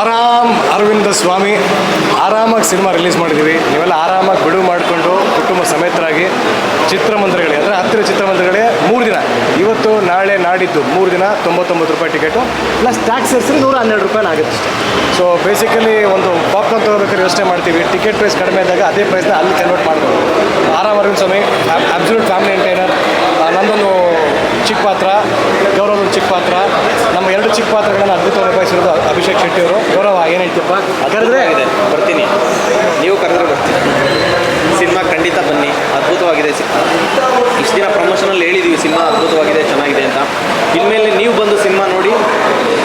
ಆರಾಮ್ ಅರವಿಂದ ಸ್ವಾಮಿ ಆರಾಮಾಗಿ cinema release ಮಾಡಿದ್ದೀವಿ ನೀವೆಲ್ಲ ಆರಾಮಾಗಿ ಬಿಡುವು ಮಾಡಿಕೊಂಡು ಕುಟುಂಬ ಸಮೇತರಾಗಿ ಚಿತ್ರಮಂದಿರಗಳೇ ಅಂದರೆ ಹತ್ತಿರ ಚಿತ್ರಮಂದಿರಗಳೇ ಮೂರು ದಿನ. ಇವತ್ತು ನಾಳೆ ನಾಡಿದ್ದು ಮೂರು ದಿನ ತೊಂಬತ್ತೊಂಬತ್ತು ರೂಪಾಯಿ ಟಿಕೆಟು. ಪ್ಲಸ್ ಟ್ಯಾಕ್ಸ್ ಸೇರಿಸಿ ನೂರ ಹನ್ನೆರಡು ರೂಪಾಯಿ ಆಗುತ್ತೆ ಸೊ ಬೇಸಿಕಲಿ ಒಂದು ಪಾಪ್ಕಾರ್ನ್ ತೊಗೋಬೇಕಾದ್ರೆ ಯೋಚನೆ ಮಾಡ್ತೀವಿ. ಟಿಕೆಟ್ ಪ್ರೈಸ್ ಕಡಿಮೆ ಇದ್ದಾಗ ಅದೇ ಪ್ರೈಸ್ನ ಅಲ್ಲಿ ಕನ್ವರ್ಟ್ ಮಾಡ್ಬೋದು. Aaram Aravind Swamy absolute family entertainer ನಂದೊಂದು ಚಿಕ್ಕ ಪಾತ್ರ ಗೌರವ್ ಚಿಕ್ಕ ಪಾತ್ರ. ನಮ್ಮ ಎರಡು ಚಿಕ್ಕ ಪಾತ್ರಗಳನ್ನು ಅದ್ಭುತವಾಗಿ ನಿಭಾಯಿಸಿರೋದು ಅಭಿಷೇಕ್ ಶೆಟ್ಟಿ ಅವರು ಗೌರವ ಏನು ಹೇಳ್ತಪ್ಪ ಕರೆದ್ರೆ ಬರ್ತೀನಿ. ನೀವು ಕರೆದ್ರೆ ಬರ್ತೀನಿ. ಸಿನಿಮಾ ಖಂಡಿತ ಬನ್ನಿ. ಅದ್ಭುತವಾಗಿದೆ ಸಿನಿಮಾ. ಇಷ್ಟು ದಿನ ಪ್ರಮೋಷನಲ್ಲಿ ಹೇಳಿದ್ದೀವಿ ಸಿನಿಮಾ ಅದ್ಭುತವಾಗಿದೆ ಚೆನ್ನಾಗಿದೆ ಅಂತ. ಇನ್ಮೇಲೆ ನೀವು ಬಂದು ಸಿನಿಮಾ ನೋಡಿ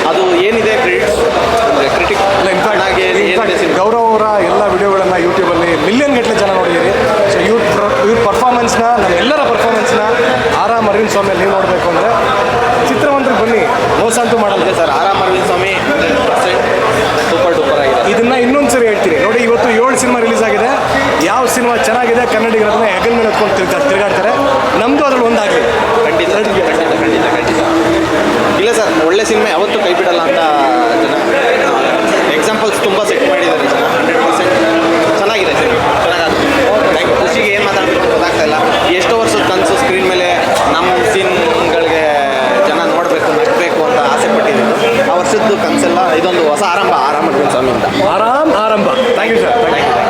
ಅದು ಏನಿದೆ ಕ್ರೆಡಿಟ್ಸ್ ಕ್ರಿಟಿಕ್ ಏನಿದೆ ಸಿನಿಮಾ? ಗೌರವ್ ಅವರ ಎಲ್ಲ ವಿಡಿಯೋಗಳನ್ನು ಯೂಟ್ಯೂಬಲ್ಲಿ ಮಿಲಿಯನ್ ಗಟ್ಟಲೆ ಜನ ನೋಡಿದ್ದೀರಿ. ಸೊ ಇವ್ರ ಇವ್ರ ಪರ್ಫಾರ್ಮೆನ್ಸ್ನ ನಮ್ಮ ಎಲ್ಲರ ಪರ್ಫಾರ್ಮೆನ್ಸ್ನ ಆರಾಮ್ ಅರವಿಂದ್ ಸ್ವಾಮಿಯಲ್ಲಿ ನೀವು ನೋಡಬೇಕು ಅಂದರೆ ಚಿತ್ರಮಂದಿರಕ್ಕೆ ಬನ್ನಿ ಮೋಸ ಅಂತೂ ಮಾಡಲ್ಲ ಇದೆ ಸರ್ ಆರಾಮ್ ಅರವಿಂದ್ ಸ್ವಾಮಿ ಸೂಪರ್ ಡೂಪರ್ ಆಗಿದೆ ಇದನ್ನ ಹೇಳ್ತೀನಿ ನೋಡಿ, ಇವತ್ತು ಏಳು ಸಿನಿಮಾ ರಿಲೀಸ್ ಆಗಿದೆ. ಯಾವ ಸಿನಿಮಾ ಚೆನ್ನಾಗಿದೆ ಕನ್ನಡಿಗರನ್ನ ಹೆಗಲ್ ಮೇಲೆ ಹೊತ್ಕೊಂಡು ತಿರ್ತಾರೆ ತಿರುಗಾಡ್ತಾರೆ. ನಮ್ದು ಅದ್ರಲ್ಲಿ ಒಂದಾಗಲಿ. ಖಂಡಿತ ಖಂಡಿತ ಖಂಡಿತ ಇಲ್ಲ ಸರ್, ಒಳ್ಳೆ ಸಿನಿಮಾ ಯಾವತ್ತೂ ಕೈ ಬಿಡಲ್ಲ ಅಂತ ಎಕ್ಸಾಂಪಲ್ಸ್ ತುಂಬ சாமி தான் ஆறாம் ஆரம்பம் தேங்க்யூ சார் தேங்க்யூ